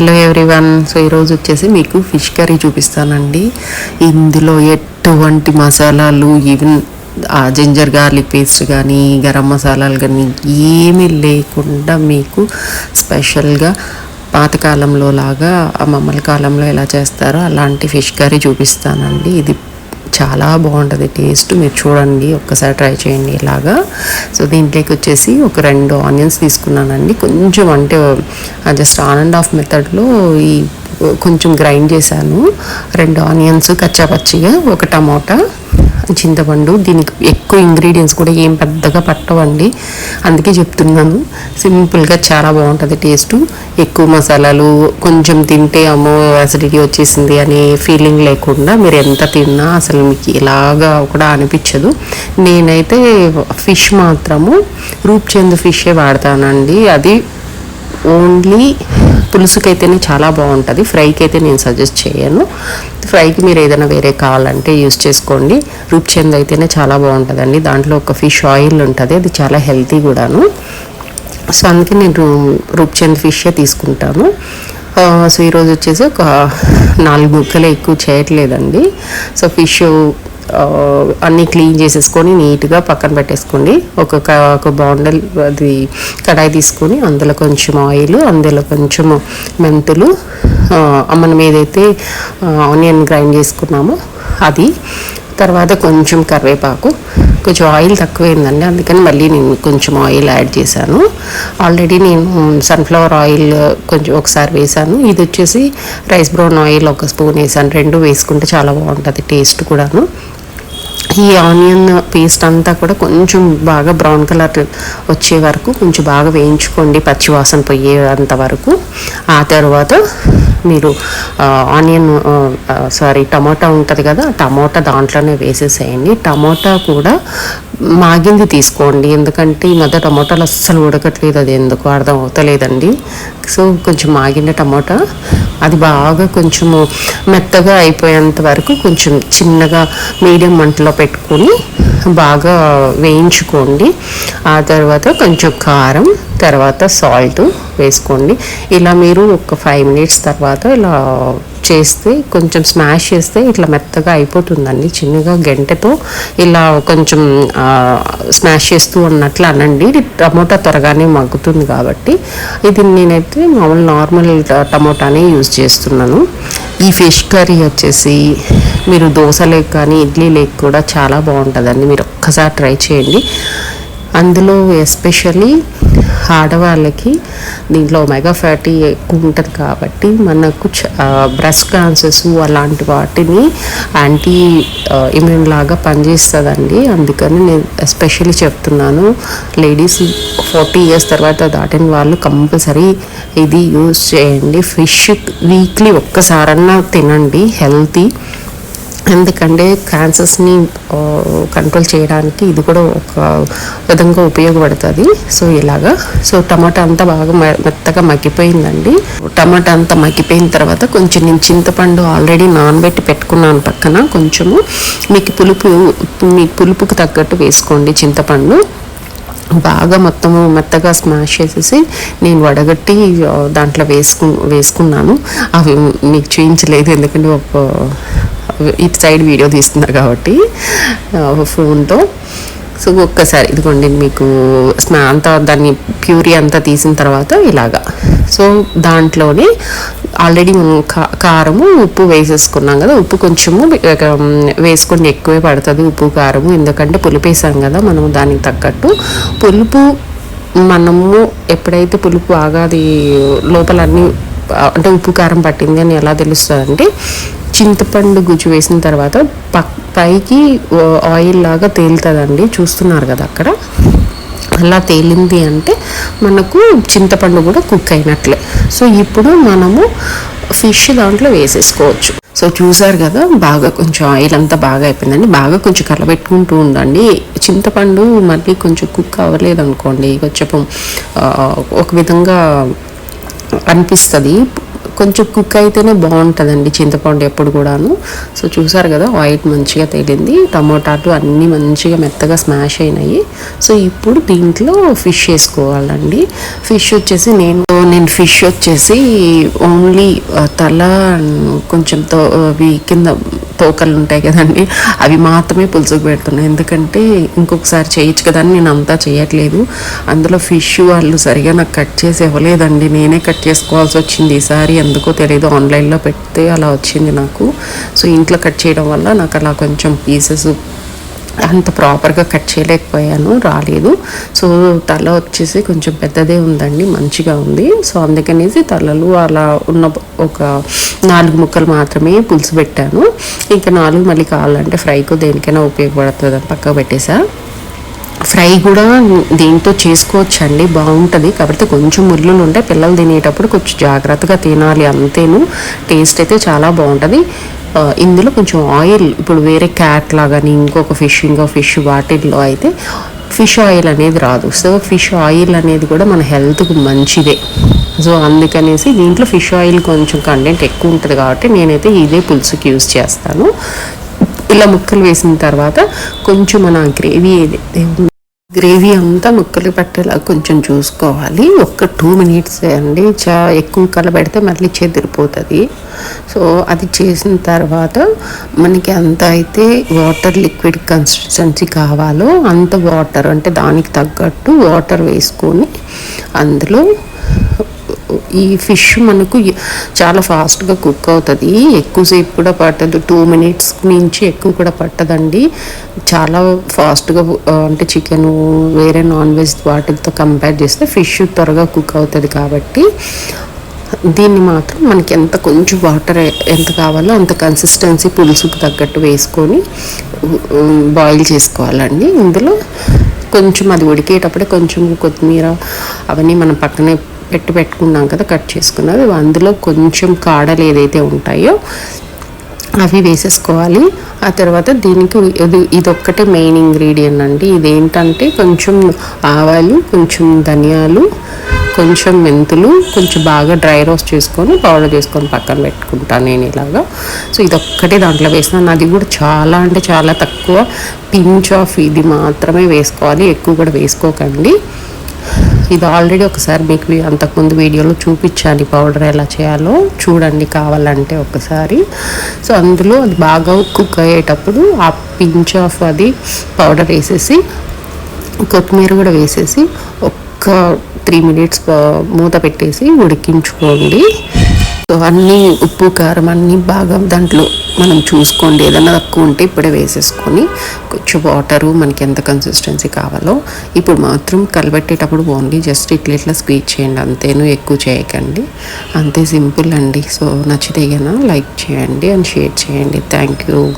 Hello everyone. So ఈరోజు వచ్చేసి మీకు ఫిష్ కర్రీ చూపిస్తానండి. ఇందులో ఎటువంటి మసాలాలు ఈవెన్ జింజర్ గార్లిక్ పేస్ట్ కానీ గరం మసాలాలు కానీ ఏమీ లేకుండా మీకు స్పెషల్గా పాతకాలంలో లాగా మమ్మల్ని కాలంలో ఎలా చేస్తారో అలాంటి ఫిష్ కర్రీ చూపిస్తానండి. ఇది చాలా బాగుంటుంది. టేస్ట్ మీరు చూడండి ఒక్కసారి ట్రై చేయండి ఇలాగా. సో దీంట్లోకి వచ్చేసి ఒక రెండు ఆనియన్స్ తీసుకున్నానండి. కొంచెం అంటే జస్ట్ ఆన్ అండ్ ఆఫ్ మెథడ్లో ఈ కొంచెం గ్రైండ్ చేశాను. రెండు ఆనియన్స్ కచ్చాపచ్చిగా ఒక టమోటా చింతపండు దీనికి ఎక్కువ ఇంగ్రీడియంట్స్ కూడా ఏం పెద్దగా పట్టవండి. అందుకే చెప్తున్నాను సింపుల్గా చాలా బాగుంటుంది టేస్ట్. ఎక్కువ మసాలాలు కొంచెం తింటే అమ్మో అసిడిటీ వచ్చేసింది అనే ఫీలింగ్ లేకుండా మీరు ఎంత తిన్నా అసలు మీకు ఇలాగా కూడా అనిపించదు. నేనైతే ఫిష్ మాత్రము రూప్చంద్ ఫిషే వాడతానండి. అది ఓన్లీ పులుసుకైతేనే చాలా బాగుంటుంది. ఫ్రైకి అయితే నేను సజెస్ట్ చేయను. ఫ్రైకి మీరు ఏదైనా వేరే కావాలంటే యూస్ చేసుకోండి. రుచింది అయితేనే చాలా బాగుంటుందండి. దాంట్లో ఒక ఫిష్ ఆయిల్ ఉంటుంది. అది చాలా హెల్తీ కూడాను. సో అందుకే నేను రూప్చంద్ ఫిషే తీసుకుంటాను. సో ఈరోజు వచ్చేసి ఒక నాలుగు ముక్కలు ఎక్కువ చేయట్లేదండి. సో ఫిష్ అన్నీ క్లీన్ చేసేసుకొని నీట్గా పక్కన పెట్టేసుకోండి. ఒక ఒక బాండల్ అది కడాయి తీసుకొని అందులో కొంచెం ఆయిల్ అందులో కొంచెం మెంతులు మనం ఏదైతే ఆనియన్ గ్రైండ్ చేసుకున్నామో అది తర్వాత కొంచెం కరివేపాకు. కొంచెం ఆయిల్ తక్కువైందండి అందుకని మళ్ళీ నేను కొంచెం ఆయిల్ యాడ్ చేశాను. ఆల్రెడీ నేను సన్ఫ్లవర్ ఆయిల్ కొంచెం ఒకసారి వేసాను ఇది వచ్చేసి రైస్ బ్రౌన్ ఆయిల్ ఒక స్పూన్ వేసాను రెండు వేసుకుంటే చాలా బాగుంటుంది టేస్ట్ కూడాను. ఈ ఆనియన్ పేస్ట్ అంతా కూడా కొంచెం బాగా బ్రౌన్ కలర్ వచ్చే వరకు కొంచెం బాగా వేయించుకోండి పచ్చివాసన పోయేంత వరకు. ఆ తర్వాత మీరు ఆనియన్ సారీ టమాటా ఉంటుంది కదా టమోటా దాంట్లోనే వేసేసేయండి. టమాటా కూడా మాగింది తీసుకోండి. ఎందుకంటే ఈ మధ్య టమోటాలు అస్సలు ఉడకట్లేదు అది ఎందుకు అర్థం అవుతలేదండి. సో కొంచెం ఆగిన టమాటా అది బాగా కొంచెము మెత్తగా అయిపోయేంత వరకు కొంచెం చిన్నగా మీడియం మంటలో పెట్టుకొని బాగా వేయించుకోండి. ఆ తర్వాత కొంచెం కారం తర్వాత సాల్ట్ వేసుకోండి. ఇలా మీరు ఒక ఫైవ్ మినిట్స్ తర్వాత ఇలా చేస్తే కొంచెం స్మాష్ చేస్తే ఇట్లా మెత్తగా అయిపోతుందండి. చిన్నగా గంటతో ఇలా కొంచెం స్మాష్ చేస్తూ ఉన్నట్లు అనండి. ఇది టమోటా త్వరగానే మగ్గుతుంది కాబట్టి. ఇది నేనైతే మామూలు నార్మల్ టమోటానే యూజ్ చేస్తున్నాను. ఈ ఫిష్ కర్రీ వచ్చేసి మీరు దోశ లేక్ కానీ ఇడ్లీ లేక కూడా చాలా బాగుంటుందండి. మీరు ఒక్కసారి ట్రై చేయండి. అందులో ఎస్పెషల్లీ ఆడవాళ్ళకి దీంట్లో ఒమెగా ఫ్యాటీ ఎక్కువ ఉంటుంది కాబట్టి మనకు బ్రెస్ట్ క్యాన్సర్స్ అలాంటి వాటిని యాంటీ ఇమ్యూన్ లాగా పనిచేస్తుందండి. అందుకని నేను ఎస్పెషల్లీ చెప్తున్నాను లేడీస్ ఫార్టీ ఇయర్స్ తర్వాత దాటిన వాళ్ళు కంపల్సరీ ఇది యూజ్ చేయండి. ఫిష్ వీక్లీ ఒక్కసారన్నా తినండి హెల్తీ ఎందుకంటే క్యాన్సర్స్ని కంట్రోల్ చేయడానికి ఇది కూడా ఒక విధంగా ఉపయోగపడుతుంది. సో ఇలాగా. సో టమాటా అంతా బాగా మెత్తగా మగ్గిపోయిందండి. టమాటా అంతా మగ్గిపోయిన తర్వాత కొంచెం నేను చింతపండు ఆల్రెడీ నానబెట్టి పెట్టుకున్నాను పక్కన కొంచెము. మీకు పులుపు మీ పులుపుకి తగ్గట్టు వేసుకోండి చింతపండు. బాగా మొత్తము మెత్తగా స్మాష్ చేసేసి నేను వడగట్టి దాంట్లో వేసుకు వేసుకున్నాను. అవి మీకు చూపించలేదు ఎందుకంటే ఒక ఇటు సైడ్ వీడియో తీస్తున్నా కాబట్టి ఫోన్తో. సో ఒక్కసారి ఇదిగోండి మీకు స్మా అంతా దాన్ని ప్యూరీ అంతా తీసిన తర్వాత ఇలాగా. సో దాంట్లోనే ఆల్రెడీ మనం కా- కారము ఉప్పు వేసేసుకున్నాం కదా ఉప్పు కొంచెము వేసుకొని ఎక్కువే పడుతుంది ఉప్పు కారము. ఎందుకంటే పులుపు వేసాం కదా మనం దానికి తగ్గట్టు. పులుపు మనము ఎప్పుడైతే పులుపు బాగా అది లోపల అంటే ఉప్పు కారం పట్టింది అని ఎలా తెలుస్తుంది అంటే చింతపండు గుజ్జు వేసిన తర్వాత పక్ పైకి ఆయిల్ లాగా తేలుతుందండి. చూస్తున్నారు కదా అక్కడ? అలా తేలింది అంటే మనకు చింతపండు కూడా కుక్ అయినట్లే. సో ఇప్పుడు మనము ఫిష్ దాంట్లో వేసేసుకోవచ్చు. సో చూసారు కదా బాగా కొంచెం ఆయిల్ అంతా బాగా అయిపోయిందండి. బాగా కొంచెం కలబెట్టుకుంటూ ఉండండి. చింతపండు మళ్ళీ కొంచెం కుక్ అవ్వలేదు అనుకోండి కొంచెం ఒక విధంగా అనిపిస్తుంది. కొంచెం కుక్ అయితేనే బాగుంటుందండి చింతపండు ఎప్పుడు కూడాను. సో చూసారు కదా వైట్ మంచిగా తేలింది. టమోటాలు అన్నీ మంచిగా మెత్తగా స్మాష్ అయినాయి. సో ఇప్పుడు దీంట్లో ఫిష్ వేసుకోవాలండి. ఫిష్ వచ్చేసి నేను నేను ఫిష్ వచ్చేసి ఓన్లీ తల కొంచెం తో అవి కింద తోకలు ఉంటాయి కదండి అవి మాత్రమే పులుసుకు పెడుతున్నాయి. ఎందుకంటే ఇంకొకసారి చేయొచ్చు కదా అని నేను అంతా చేయట్లేదు. అందులో ఫిష్ వాళ్ళు సరిగా నాకు కట్ చేసి ఇవ్వలేదండి. నేనే కట్ చేసుకోవాల్సి వచ్చింది ఈసారి ఎందుకో తెలియదు ఆన్లైన్లో పెడితే అలా వచ్చింది నాకు. సో ఇంట్లో కట్ చేయడం వల్ల నాకు అలా కొంచెం పీసెస్ అంత ప్రాపర్గా కట్ చేయలేకపోయాను రాలేదు. సో తల వచ్చేసి కొంచెం పెద్దదే ఉందండి మంచిగా ఉంది. సో అందుకనేసి తలలు అలా ఉన్న ఒక నాలుగు ముక్కలు మాత్రమే పులుసు పెట్టాను. ఇంకా నాలుగు మళ్ళీ కావాలంటే ఫ్రైకు దేనికైనా ఉపయోగపడుతుంది పక్క పక్కకు పెట్టేసా. ఫ్రై కూడా దీంతో చేసుకోవచ్చు అండి బాగుంటుంది. కాబట్టి కొంచెం ముర్లులు ఉంటే పిల్లలు తినేటప్పుడు కొంచెం జాగ్రత్తగా తినాలి అంతేను. టేస్ట్ అయితే చాలా బాగుంటుంది. ఇందులో కొంచెం ఆయిల్ ఇప్పుడు వేరే క్యాట్ లాగాని ఇంకొక ఫిష్ ఇంకో ఫిష్ వాటిల్లో అయితే ఫిష్ ఆయిల్ అనేది రాదు. సో ఫిష్ ఆయిల్ అనేది కూడా మన హెల్త్కి మంచిదే. సో అందుకనేసి దీంట్లో ఫిష్ ఆయిల్ కొంచెం కంటెంట్ ఎక్కువ ఉంటుంది కాబట్టి నేనైతే ఇదే పులుసుకి యూస్ చేస్తాను. ఇలా ముక్కలు వేసిన తర్వాత కొంచెం మన గ్రేవీ ఏదైతే గ్రేవీ అంతా ముక్కలు పట్టేలా కొంచెం చూసుకోవాలి. ఒక్క టూ మినిట్స్ అండి. చా ఎక్కువ కలబెడితే మళ్ళీ చెదిరిపోతుంది. సో అది చేసిన తర్వాత మనకి ఎంత అయితే వాటర్ లిక్విడ్ కన్సిస్టెన్సీ కావాలో అంత వాటర్ అంటే దానికి తగ్గట్టు వాటర్ వేసుకొని అందులో ఈ ఫిష్ మనకు చాలా ఫాస్ట్గా కుక్ అవుతుంది. ఎక్కువసేపు కూడా పట్టదు. టూ మినిట్స్ నుంచి ఎక్కువ కూడా పట్టదండి. చాలా ఫాస్ట్గా అంటే చికెన్ వేరే నాన్ వెజ్ వాటితో కంపేర్ చేస్తే ఫిష్ త్వరగా కుక్ అవుతుంది కాబట్టి దీన్ని మాత్రం మనకి ఎంత కొంచెం వాటర్ ఎంత కావాలో అంత కన్సిస్టెన్సీ పులుసుకు తగ్గట్టు వేసుకొని బాయిల్ చేసుకోవాలండి. ఇందులో కొంచెం అది ఉడికేటప్పుడే కొంచెం కొత్తిమీర అవన్నీ మనం పక్కనే పెట్టి పెట్టుకున్నాం కదా కట్ చేసుకున్నది. అందులో కొంచెం కాడలు ఏదైతే ఉంటాయో అవి వేసేసుకోవాలి. ఆ తర్వాత దీనికి ఇది ఇదొక్కటే మెయిన్ ఇంగ్రీడియంట్ అండి. ఇదేంటంటే కొంచెం ఆవాలు కొంచెం ధనియాలు కొంచెం మెంతులు కొంచెం బాగా డ్రై రోస్ట్ చేసుకొని పౌడర్ చేసుకొని పక్కన పెట్టుకుంటాను నేను ఇలాగా. సో ఇదొక్కటే దాంట్లో వేసినాను. అది కూడా చాలా అంటే చాలా తక్కువ పించ్ ఆఫ్ ఇది మాత్రమే వేసుకోవాలి. ఎక్కువ కూడా వేసుకోకండి. ఇది ఆల్రెడీ ఒకసారి మీకు అంతకుముందు వీడియోలో చూపించాను ఈ పౌడర్ ఎలా చేయాలో. చూడండి కావాలంటే ఒకసారి. సో అందులో అది బాగా కుక్ అయ్యేటప్పుడు ఆ పించ్ ఆఫ్ అది పౌడర్ వేసేసి కొత్తిమీర కూడా వేసేసి ఒక్క త్రీ మినిట్స్ మూత పెట్టేసి ఉడికించుకోండి. సో అన్నీ ఉప్పు కారం అన్నీ బాగా దాంట్లో మనం చూసుకోండి. ఏదైనా తక్కువ ఉంటే ఇప్పుడే వేసేసుకొని కొంచెం వాటరు మనకి ఎంత కన్సిస్టెన్సీ కావాలో ఇప్పుడు మాత్రం కలబెట్టేటప్పుడు ఓన్లీ జస్ట్ ఇట్లా ఇట్లా స్క్వీజ్ చేయండి. అంతేను ఎక్కువ చేయకండి. అంతే సింపుల్ అండి. సో నచ్చితే లైక్ చేయండి అండ్ షేర్ చేయండి. Thank you.